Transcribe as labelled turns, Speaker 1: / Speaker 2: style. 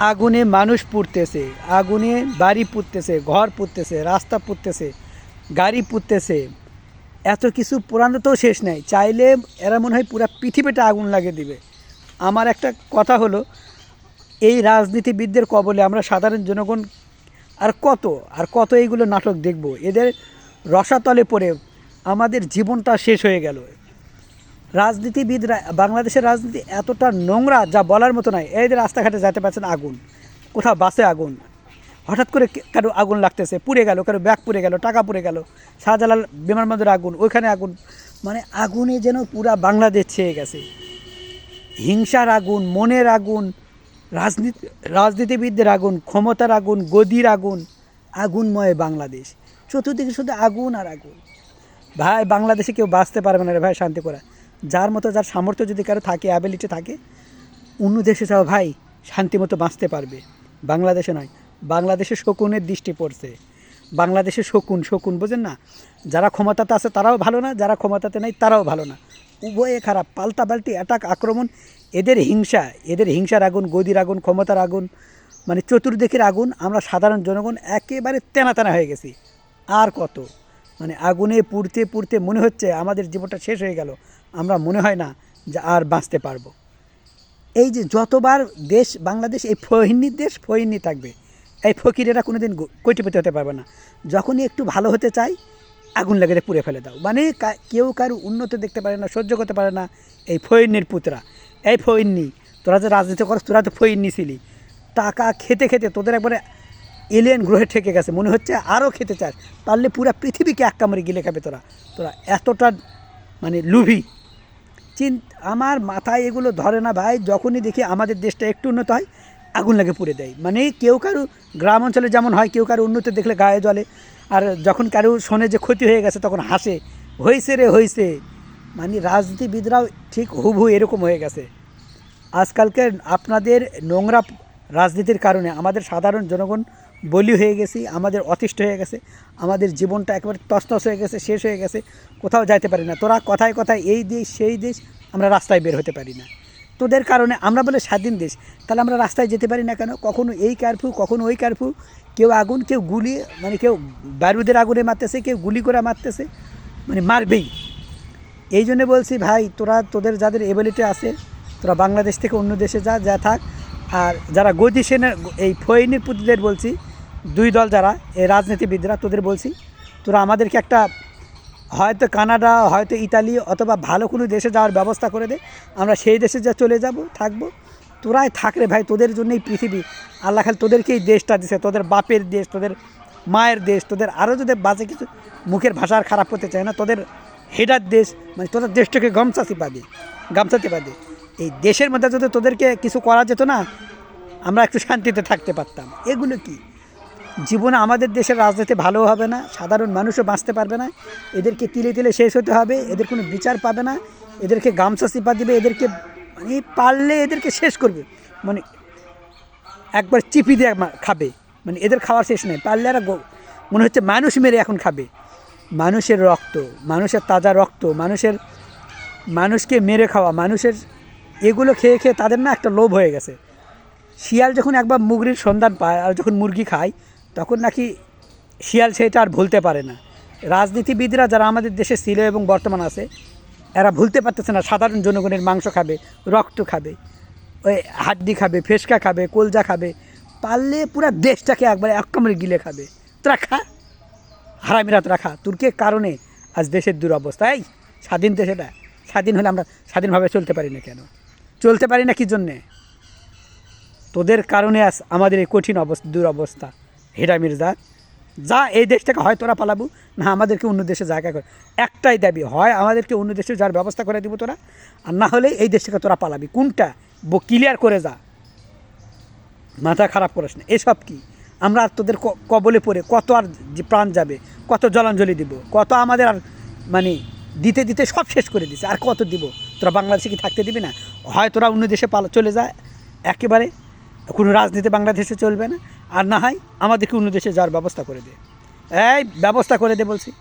Speaker 1: আগুনে মানুষ পুড়তেছে, আগুনে বাড়ি পুড়তেছে, ঘর পুড়তেছে, রাস্তা পুড়তেছে, গাড়ি পুড়তেছে। এত কিছু পুরানো তো শেষ নাই, চাইলে এরা মনে হয় পুরা পৃথিবীটা আগুন লাগিয়ে দিবে। আমার একটা কথা হলো, এই রাজনীতিবিদদের কবলে আমরা সাধারণ জনগণ আর কত আর কত এইগুলো নাটক দেখব? এদের রসাতলে পড়ে আমাদের জীবনটা শেষ হয়ে গেল। রাজনীতিবিদরা, বাংলাদেশের রাজনীতি এতটা নোংরা যা বলার মতো নয়। এই যে রাস্তাঘাটে যেতে পারছেন আগুন, কোথাও বাসে আগুন, হঠাৎ করে কারও আগুন লাগতেছে, পুড়ে গেল, কারও ব্যাগ পুড়ে গেল, টাকা পুড়ে গেল, শাহজালাল বিমানবন্দরে আগুন, ওইখানে আগুন মানে আগুনে যেন পুরা বাংলাদেশ ছেয়ে গেছে। হিংসার আগুন, মনের আগুন, রাজনীতি, রাজনীতিবিদদের আগুন, ক্ষমতার আগুন, গদির আগুন, আগুনময় বাংলাদেশ। চতুর্দিকে শুধু আগুন আর আগুন। ভাই, বাংলাদেশে কেউ বাঁচতে পারবে না রে ভাই, শান্তি করে। যার মতো যার সামর্থ্য যদি কারও থাকে অ্যাবিলিটি থাকে, অন্য দেশে যাও ভাই শান্তি মতো বাঁচতে পারবে। বাংলাদেশে নয়, বাংলাদেশে শকুনের দৃষ্টি পড়ছে। বাংলাদেশে শকুন শকুন বোঝেন না? যারা ক্ষমতাতে আছে তারাও ভালো না, যারা ক্ষমতাতে নেই তারাও ভালো না। উভয়ে খারাপ, পাল্টা পাল্টি অ্যাটাক আক্রমণ, এদের হিংসা, এদের হিংসার আগুন, গদির আগুন, ক্ষমতার আগুন মানে চতুর্দিকের আগুন, আমরা সাধারণ জনগণ একেবারে তেনা তেনা হয়ে গেছি। আর কত? মানে আগুনে পুড়তে পুড়তে মনে হচ্ছে আমাদের জীবনটা শেষ হয়ে গেল। আমরা মনে হয় না যে আর বাঁচতে পারব। এই যে যতবার দেশ, বাংলাদেশ, এই ফহিনীর দেশ ফহিনী থাকবে, এই ফকিরেরা কোনো দিন কৈটিপতি হতে পারবে না। যখনই একটু ভালো হতে চাই, আগুন লাগিয়ে পুড়ে ফেলে দাও। মানে কেউ কারও উন্নত দেখতে পারে না, সহ্য করতে পারে না এই ফহিনীর পুতরা। এই ফহিনী তোরা যে রাজনীতি করস, তোরা তো ফহিনী ছিলি। টাকা খেতে খেতে তোদের একবারে এলিয়েন গ্রহে ঠেকে গেছে। মনে হচ্ছে আরও খেতে চাস। পারলে পুরো পৃথিবীকে এক কামড়ে গিলে খাবে তোরা। তোরা এতটা মানে লুভি। চিন আমার মাথায় এগুলো ধরে না ভাই, যখনই দেখি আমাদের দেশটা একটু উন্নত হয়, আগুন লাগে পুড়ে দেয়। মানে কেউ কারও গ্রাম অঞ্চলে যেমন হয়, কেউ কারও উন্নতি দেখলে গায়ে জলে আর যখন কারও শোনে যে ক্ষতি হয়ে গেছে তখন হাসে হয়েছে রে হয়েছে মানে রাজনীতিবিদরাও ঠিক হুবহু এরকম হয়ে গেছে। আজকালকে আপনাদের নোংরা রাজনীতির কারণে আমাদের সাধারণ জনগণ বলি হয়ে গেছি, আমাদের অতিষ্ঠ হয়ে গেছে, আমাদের জীবনটা একেবারে তছনছ হয়ে গেছে, শেষ হয়ে গেছে, কোথাও যাইতে পারি না। তোরা কথায় কথায় এই দেশ, সেই দেশ, আমরা রাস্তায় বের হতে পারি না। তোদের কারণে আমরা বলে স্বাধীন দেশ, তাহলে আমরা রাস্তায় যেতে পারি না কেন? কখনো এই কারফিউ কখনো ওই কারফিউ কেউ আগুন, কেউ গুলি মানে কেউ বারুদের আগুনে মারতেছে, কেউ গুলি করে মারতেছে মানে মারবেই। এই জন্য বলছি ভাই, তোরা, তোদের যাদের এবিলিটি আছে, তোরা বাংলাদেশ থেকে অন্য দেশে যা যা থাক, আর যারা গদি সেনের এই ফৈনির পুতিদের বলছি দুই দল যারা এই রাজনীতিবিদরা, তোদের বলছি, তোরা আমাদেরকে একটা হয়তো কানাডা, হয়তো ইতালি অথবা ভালো কোনো দেশে যাওয়ার ব্যবস্থা করে দে, আমরা সেই দেশে যা চলে যাব, থাকব। তোরাই থাকরে ভাই, তোদের জন্যই পৃথিবী। আল্লাহ খালি তোদেরকেই দেশটা দিছে, তোদের বাপের দেশ, তোদের মায়ের দেশ, তোদের আরও যদি বাজে কিছু মুখের ভাষার খারাপ হতে চায় না, তোদের হেডার দেশ মানে তোদের দেশটাকে গামছাতে গামছা চিপা দে এই দেশের মধ্যে যদি তোদেরকে কিছু করা যেত না, আমরা একটু শান্তিতে থাকতে পারতাম। এগুলো কি? জীবনে আমাদের দেশের রাজনীতি ভালো হবে না, সাধারণ মানুষও বাঁচতে পারবে না, এদেরকে তিলে তিলে শেষ হতে হবে, এদের কোনো বিচার পাবে না, এদেরকে গামছা চিপা দিবে, এদেরকে মানে পারলে এদেরকে শেষ করবে মানে একবার চিপি দিয়ে খাবে মানে এদের খাওয়ার শেষ নেই, পারলে এরা মনে হচ্ছে মানুষ মেরে এখন খাবে। মানুষের রক্ত, মানুষের তাজা রক্ত, মানুষের, মানুষকে মেরে খাওয়া, মানুষের এগুলো খেয়ে খেয়ে তাদের না একটা লোভ হয়ে গেছে। শিয়াল যখন একবার মুগরির সন্ধান পায়, আর যখন মুরগি খায় তখন নাকি শিয়াল সেটা আর ভুলতে পারে না। রাজনীতিবিদরা যারা আমাদের দেশে ছিল এবং বর্তমান আছে, এরা ভুলতে পারতেছে না। সাধারণ জনগণের মাংস খাবে, রক্ত খাবে ওই হাড্ডি খাবে, ফেসকা খাবে, কলজা খাবে, পারলে পুরো দেশটাকে একবার এক কামড়ে গিলে খাবে। তোরা খা হারামিরা তোরা খা। তুর্কের কারণে আজ দেশের দুরবস্থা? এই, স্বাধীন দেশ এটা। স্বাধীন হলে আমরা স্বাধীনভাবে চলতে পারি না কেন? চলতে পারি না কি জন্যে? তোদের কারণে আজ আমাদের এই কঠিন অবস্থা, দুরবস্থা। হেরা মির্জা, যা এই দেশ থেকে হয় তোরা পালাবো, না আমাদেরকে অন্য দেশে জায়গা করে। একটাই দাবি, হয় আমাদেরকে অন্য দেশে যার ব্যবস্থা করে দিব তোরা, আর না হলে এই দেশ থেকে তোরা পালাবি। কোনটা? বো ক্লিয়ার করে যা। মাথা খারাপ করিস না। এসব কি? আমরা আর তোদের কবলে পড়ে কত আর প্রাণ যাবে, কত জলাঞ্জলি দিব, কত আমাদের আর মানে দিতে দিতে সব শেষ করে দিছে, আর কত দিব? তোরা বাংলাদেশে কি থাকতে দিবি না? হয় তোরা অন্য দেশে পালা চলে যা। একেবারে কোনো রাজনীতি বাংলাদেশে চলবে না। আর না হয় আমাদেরকে অন্য দেশে যাওয়ার ব্যবস্থা করে দে। এই ব্যবস্থা করে দে বলছি।